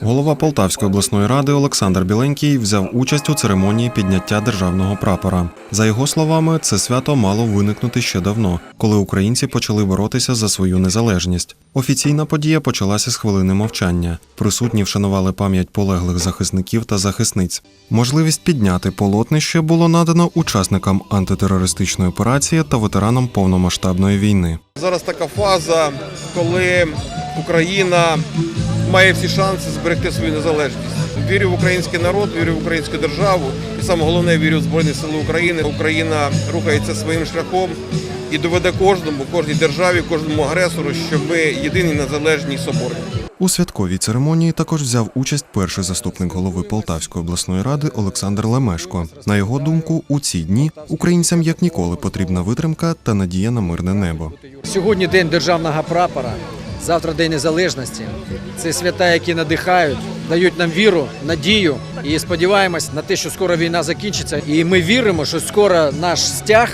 Голова Полтавської обласної ради Олександр Біленький взяв участь у церемонії підняття державного прапора. За його словами, це свято мало виникнути ще давно, коли українці почали боротися за свою незалежність. Офіційна подія почалася з хвилини мовчання. Присутні вшанували пам'ять полеглих захисників та захисниць. Можливість підняти полотнище було надано учасникам антитерористичної операції та ветеранам повномасштабної війни. Зараз така фаза, коли Україна має всі шанси зберегти свою незалежність. Вірю в український народ, вірю в українську державу, і саме головне вірю в Збройні Сили України. Україна рухається своїм шляхом і доведе кожному, кожній державі, кожному агресору, що ми єдині незалежні і соборні. У святковій церемонії також взяв участь перший заступник голови Полтавської обласної ради Олександр Лемешко. На його думку, у ці дні українцям як ніколи потрібна витримка та надія на мирне небо. Сьогодні день державного прапора, завтра день незалежності. Це свята, які надихають, дають нам віру, надію і сподіваємось на те, що скоро війна закінчиться. І ми віримо, що скоро наш стяг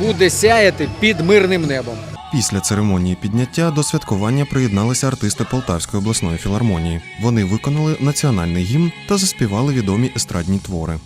буде сяяти під мирним небом. Після церемонії підняття до святкування приєдналися артисти Полтавської обласної філармонії. Вони виконали національний гімн та заспівали відомі естрадні твори.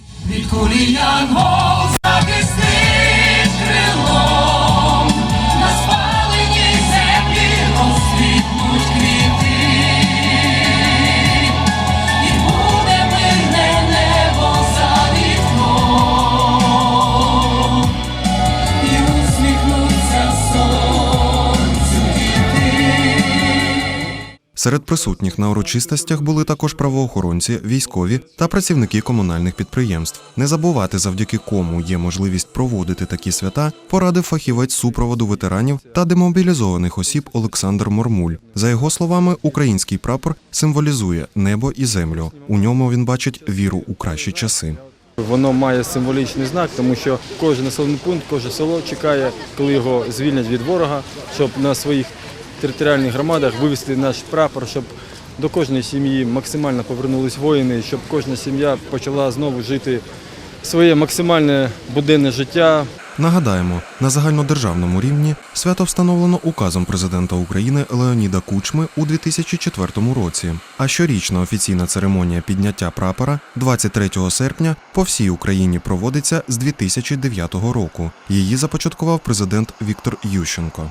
Серед присутніх на урочистостях були також правоохоронці, військові та працівники комунальних підприємств. Не забувати, завдяки кому є можливість проводити такі свята, порадив фахівець супроводу ветеранів та демобілізованих осіб Олександр Мормуль. За його словами, український прапор символізує небо і землю. У ньому він бачить віру у кращі часи. Воно має символічний знак, тому що кожен населений пункт, кожне село чекає, коли його звільнять від ворога, щоб на своїх територіальних громадах вивести наш прапор, щоб до кожної сім'ї максимально повернулись воїни, щоб кожна сім'я почала знову жити своє максимальне буденне життя, Нагадаємо, на загальнодержавному рівні свято встановлено указом президента України Леоніда Кучми у 2004 році. А щорічна офіційна церемонія підняття прапора 23 серпня по всій Україні проводиться з 2009 року. Її започаткував президент Віктор Ющенко.